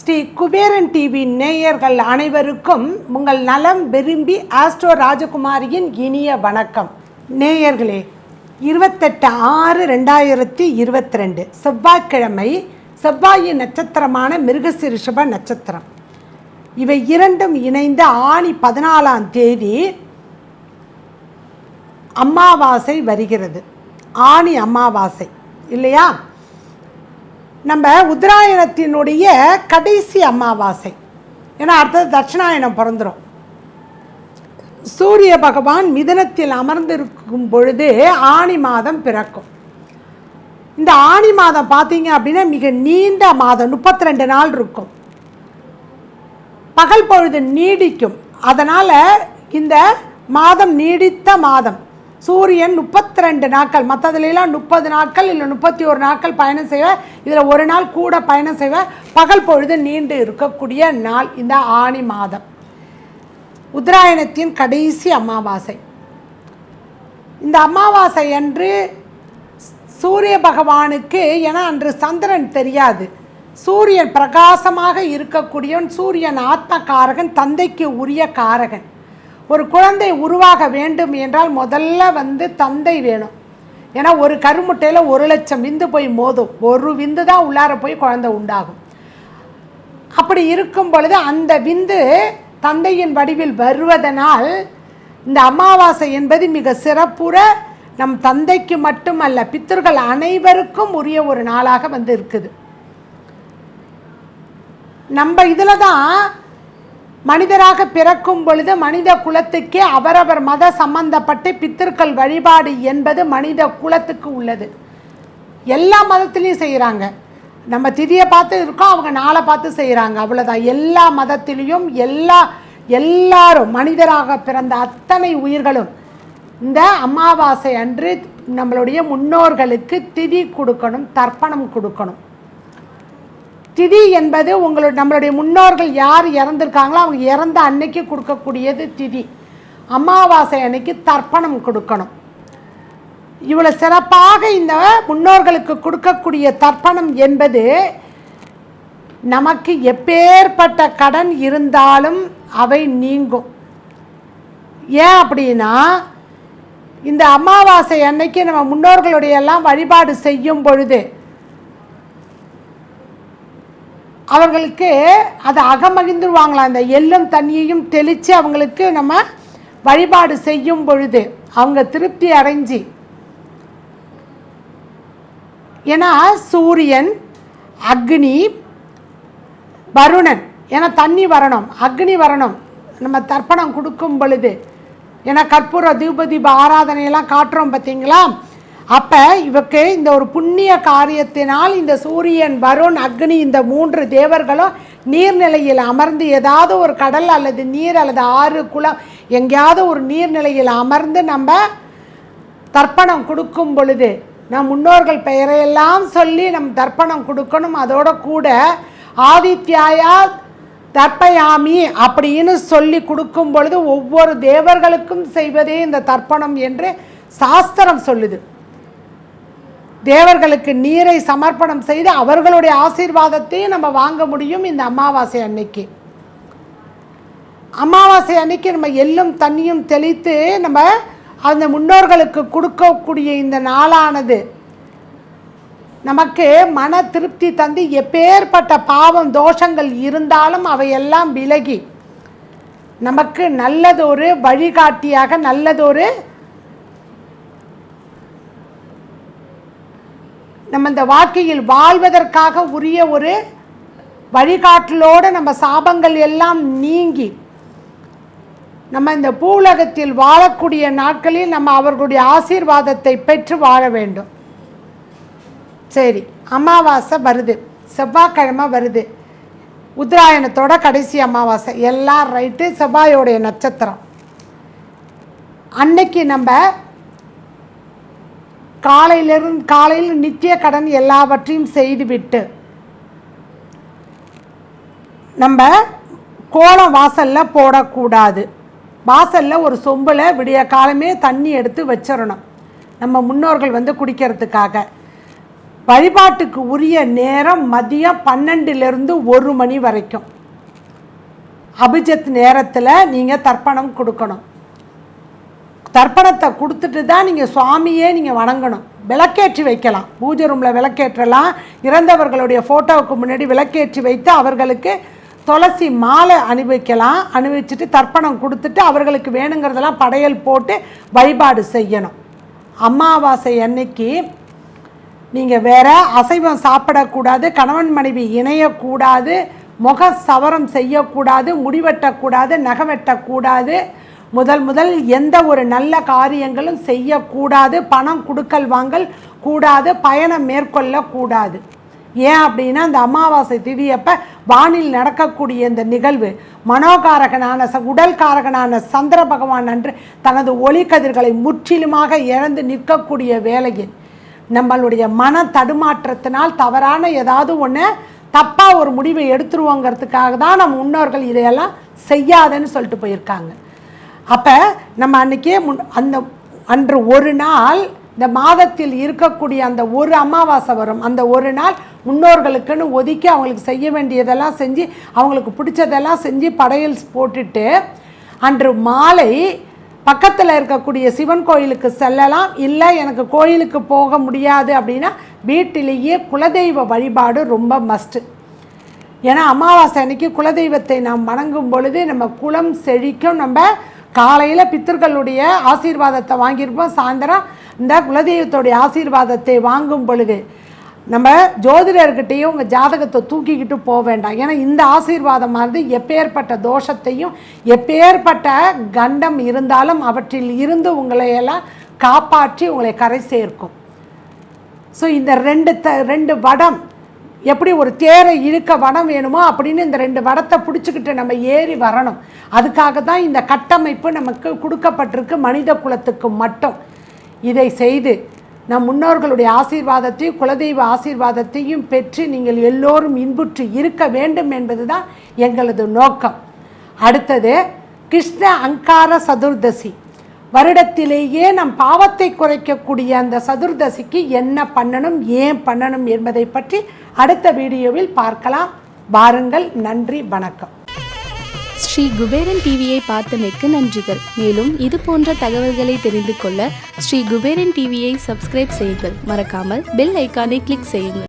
Sri Kuberan TV நேயர்கள் அனைவருக்கும் உங்கள் நலம் விரும்பி ஆஸ்ட்ரோ ராஜகுமாரியின் இனிய வணக்கம். நேயர்களே இருபத்தெட்டு ஆறு ரெண்டாயிரத்தி இருபத்தி ரெண்டு செவ்வாய்க்கிழமை செவ்வாயின் நட்சத்திரமான மிருகசிருஷப நட்சத்திரம். இவை இரண்டும் இணைந்த ஆணி பதினாலாம் தேதி அமாவாசை வருகிறது. ஆணி அமாவாசை இல்லையா? நம்ம உத்தராயணத்தினுடைய கடைசி அமாவாசை. ஏன்னா அடுத்தது தட்சிணாயணம் பிறந்துடும் சூரிய பகவான் மிதனத்தில் அமர்ந்திருக்கும் பொழுது ஆணி மாதம் பிறக்கும். இந்த ஆணி மாதம் பார்த்தீங்க அப்படின்னா மிக நீண்ட மாதம் முப்பத்தி ரெண்டு நாள் இருக்கும். பகல் பொழுது நீடிக்கும். அதனால் இந்த மாதம் நீடித்த மாதம். சூரியன் முப்பத்தி ரெண்டு நாட்கள் மற்றதுலாம் முப்பது நாட்கள் இல்லை முப்பத்தி ஒரு நாட்கள் பயணம் செய்வேன் இதில் ஒரு நாள் கூட பயணம் செய்வேன் பகல் பொழுது நீண்டு இருக்கக்கூடிய நாள் இந்த ஆணி மாதம். உத்தராயணத்தின் கடைசி அமாவாசை. இந்த அமாவாசை அன்று சூரிய பகவானுக்கு ஏன்னா அன்று சந்திரன் தெரியாது. சூரியன் பிரகாசமாக இருக்கக்கூடியவன் சூரியன் ஆத்மகாரகன் தந்தைக்கு உரிய காரகன். ஒரு குழந்தை உருவாக வேண்டும் என்றால் முதல்ல வந்து தந்தை வேணும். ஏன்னா ஒரு கருமுட்டையில் ஒரு லட்சம் விந்து போய் மோதும். ஒரு விந்து தான் உள்ளார போய் குழந்தை உண்டாகும். அப்படி இருக்கும் பொழுது அந்த விந்து தந்தையின் வடிவில் வருவதனால் இந்த அமாவாசை என்பது மிக சிறப்புற நம் தந்தைக்கு மட்டுமல்ல பித்தர்கள் அனைவருக்கும் உரிய ஒரு நாளாக வந்து இருக்குது. நம்ம இதில் தான் மனிதராக பிறக்கும் பொழுது மனித குலத்துக்கே அவரவர் மத சம்பந்தப்பட்டு பித்தர்கள் வழிபாடு என்பது மனித குலத்துக்கு உள்ளது. எல்லா மதத்திலையும் செய்கிறாங்க நம்ம திதியை பார்த்து இருக்கோம் அவங்க நாளை பார்த்து செய்கிறாங்க அவ்வளோதான் எல்லா மதத்திலையும் எல்லா எல்லாரும் மனிதராக பிறந்த அத்தனை உயிர்களும் இந்த அமாவாசை அன்று நம்மளுடைய முன்னோர்களுக்கு திதி கொடுக்கணும் தர்ப்பணம் கொடுக்கணும். திதி என்பது உங்களோட நம்மளுடைய முன்னோர்கள் யார் இறந்துருக்காங்களோ அவங்க இறந்த அன்னைக்கு கொடுக்கக்கூடியது திதி. அமாவாசை அன்னைக்கு தர்ப்பணம் கொடுக்கணும். இவ்வளோ சிறப்பாக இந்த முன்னோர்களுக்கு கொடுக்கக்கூடிய தர்ப்பணம் என்பது நமக்கு எப்பேற்பட்ட கடன் இருந்தாலும் அவை நீங்கும். ஏன் அப்படின்னா இந்த அமாவாசை அன்னைக்கு நம்ம முன்னோர்களுடைய எல்லாம் வழிபாடு செய்யும் பொழுது அவர்களுக்கு அதை அகமகிழ்ந்துருவாங்களாம் அந்த எள்ளும் தண்ணியையும் தெளித்து அவங்களுக்கு நம்ம வழிபாடு செய்யும் பொழுது அவங்க திருப்தி அடைஞ்சி. ஏன்னா சூரியன் அக்னி வருணன் ஏன்னா தண்ணி வரணும் அக்னி வரணும். நம்ம தர்ப்பணம் கொடுக்கும் பொழுது. ஏன்னா கற்பூர தீப தீப ஆராதனையெல்லாம் காட்டுறோம் பார்த்தீங்களா? அப்போ இவக்கு இந்த ஒரு புண்ணிய காரியத்தினால் இந்த சூரியன் வருண் அக்னி இந்த மூன்று தேவர்களும் நீர்நிலையில் அமர்ந்து ஏதாவது ஒரு கடல் அல்லது நீர் அல்லது ஆறு குளம் எங்கேயாவது ஒரு நீர்நிலையில் அமர்ந்து நம்ம தர்ப்பணம் கொடுக்கும் பொழுது நம் முன்னோர்கள் பெயரையெல்லாம் சொல்லி நம் தர்ப்பணம் கொடுக்கணும். அதோட கூட ஆதித்யாயா தர்ப்பயாமி அப்படின்னு சொல்லி கொடுக்கும் பொழுது ஒவ்வொரு தேவர்களுக்கும் செய்வதே இந்த தர்ப்பணம் என்று சாஸ்திரம் சொல்லுது. தேவர்களுக்கு நீரை சமர்ப்பணம் செய்து அவர்களுடைய ஆசீர்வாதத்தையும் நம்ம வாங்க முடியும் இந்த அமாவாசை அன்னைக்கு. அமாவாசை அன்னைக்கு நம்ம எள்ளும் தண்ணியும் தெளித்து நம்ம அந்த முன்னோர்களுக்கு கொடுக்கக்கூடிய இந்த நாளானது நமக்கு மன திருப்தி தந்து எப்பேற்பட்ட பாவம் தோஷங்கள் இருந்தாலும் அவையெல்லாம் விலகி நமக்கு நல்லதொரு வழிகாட்டியாக நல்லதொரு நம்ம இந்த வாழ்க்கையில் வாழ்வதற்காக உரிய ஒரு வழிகாட்டலோடு நம்ம சாபங்கள் எல்லாம் நீங்கி நம்ம இந்த பூலகத்தில் வாழக்கூடிய நாட்களில் நம்ம அவர்களுடைய ஆசீர்வாதத்தை பெற்று வாழ வேண்டும். சரி அமாவாசை வருது. செவ்வாய்க்கிழமை வருது. உத்தராயணத்தோட கடைசி அமாவாசை. எல்லாம் ரைட்டு செவ்வாயோடைய நட்சத்திரம். அன்னைக்கு நம்ம காலையிலிருந்து காலையில் நித்திய கடன் எல்லாவற்றையும் செய்துவிட்டு நம்ம கோலம் வாசலில் போடக்கூடாது. வாசலில் ஒரு சொம்பில் விடிய காலமே தண்ணி எடுத்து வச்சிடணும் நம்ம முன்னோர்கள் வந்து குடிக்கிறதுக்காக. வழிபாட்டுக்கு உரிய நேரம் மதியம் பன்னெண்டுலேருந்து ஒரு மணி வரைக்கும். அபிஜத் நேரத்தில் நீங்கள் தர்ப்பணம் கொடுக்கணும். தர்ப்பணத்தை கொடுத்துட்டு தான் நீங்கள் சுவாமியே நீங்கள் வணங்கணும். விளக்கேற்றி வைக்கலாம். பூஜை ரூமில் விளக்கேற்றலாம். இறந்தவர்களுடைய ஃபோட்டோவுக்கு முன்னாடி விளக்கேற்றி வைத்து அவர்களுக்கு துளசி மாலை அணிவிக்கலாம். அணிவிச்சிட்டு தர்ப்பணம் கொடுத்துட்டு அவர்களுக்கு வேணுங்கிறதெல்லாம் படையல் போட்டு வழிபாடு செய்யணும். அமாவாசை அன்னைக்கு நீங்கள் வேற அசைவம் சாப்பிடக்கூடாது கணவன் மனைவி இணையக்கூடாது முக சவரம் செய்யக்கூடாது முடிவெட்டக்கூடாது நகை வெட்டக்கூடாது முதல் முதல் எந்த ஒரு நல்ல காரியங்களும் செய்யக்கூடாது பணம் கொடுக்கல் வாங்கல் கூடாது பயணம் மேற்கொள்ளக்கூடாது ஏன் அப்படின்னா அந்த அமாவாசை திதியப்ப வானில் நடக்கக்கூடிய இந்த நிகழ்வு மனோகாரகனான ச உடல் காரகனான சந்திர பகவான் அன்று தனது ஒளிக்கதிர்களை முற்றிலுமாக இழந்து நிற்கக்கூடிய வேலையில் நம்மளுடைய மன தடுமாற்றத்தினால் தவறான ஏதாவது ஒன்று தப்பாக ஒரு முடிவை எடுத்துருவோங்கிறதுக்காக தான் நம்ம முன்னோர்கள் இதையெல்லாம் செய்யாதன்னு சொல்லிட்டு போயிருக்காங்க. அப்போ நம்ம அன்றைக்கே முன் அந்த அன்று ஒரு நாள் இந்த மாதத்தில் இருக்கக்கூடிய அந்த ஒரு அமாவாசை வரும். அந்த ஒரு நாள் முன்னோர்களுக்குன்னு ஒதுக்கி அவங்களுக்கு செய்ய வேண்டியதெல்லாம் செஞ்சு அவங்களுக்கு பிடிச்சதெல்லாம் செஞ்சு படையல் போட்டுட்டு அன்று மாலை பக்கத்தில் இருக்கக்கூடிய சிவன் கோயிலுக்கு செல்லலாம். இல்லை எனக்கு கோயிலுக்கு போக முடியாது அப்படின்னா வீட்டிலேயே குலதெய்வ வழிபாடு ரொம்ப மஸ்ட்டு ஏன்னா அமாவாசை அன்னைக்கு குலதெய்வத்தை நாம் வணங்கும் பொழுது நம்ம குலம் செழிக்கும். நம்ம காலையில் பித்தர்களுடைய ஆசீர்வாதத்தை வாங்கியிருப்போம். சாயந்தரம் இந்த குலதெய்வத்துடைய ஆசீர்வாதத்தை வாங்கும் பொழுது நம்ம ஜோதிடர்கிட்டையும் உங்கள் ஜாதகத்தை தூக்கிக்கிட்டு போக வேண்டாம். ஏன்னா இந்த ஆசீர்வாதமானது எப்பேற்பட்ட தோஷத்தையும் எப்பேற்பட்ட கண்டம் இருந்தாலும் அவற்றில் இருந்து உங்களை எல்லாம் காப்பாற்றி உங்களை கரை சேர்க்கும். ஸோ இந்த ரெண்டு த ரெண்டு வடம் எப்படி ஒரு தேரை இழுக்க வடம் வேணுமோ அப்படின்னு இந்த ரெண்டு வடத்தை பிடிச்சிக்கிட்டு நம்ம ஏறி வரணும். அதுக்காக தான் இந்த கட்டமைப்பு நமக்கு கொடுக்கப்பட்டிருக்கு மனித குலத்துக்கு மட்டும். இதை செய்து நம் முன்னோர்களுடைய ஆசீர்வாதத்தையும் குலதெய்வ ஆசீர்வாதத்தையும் பெற்று நீங்கள் எல்லோரும் இன்புற்று இருக்க வேண்டும் என்பது தான் எங்களது நோக்கம். அடுத்தது கிருஷ்ண அங்கார சதுர்தசி. வருடத்திலேயே நம் பாவத்தை குறைக்கக்கூடிய அந்த சதுர்தசிக்கு என்ன பண்ணணும் ஏன் பண்ணணும் என்பதை பற்றி அடுத்த வீடியோவில் பார்க்கலாம். வாருங்கள் நன்றி வணக்கம். ஸ்ரீ குபேரன் டிவியை பார்த்தமைக்கு நன்றிகள். மேலும் இது போன்ற தகவல்களை தெரிந்து கொள்ள ஸ்ரீ குபேரன் டிவியை சப்ஸ்கிரைப் செய்யுங்கள். மறக்காமல் பெல் ஐக்கானை கிளிக் செய்யுங்கள்.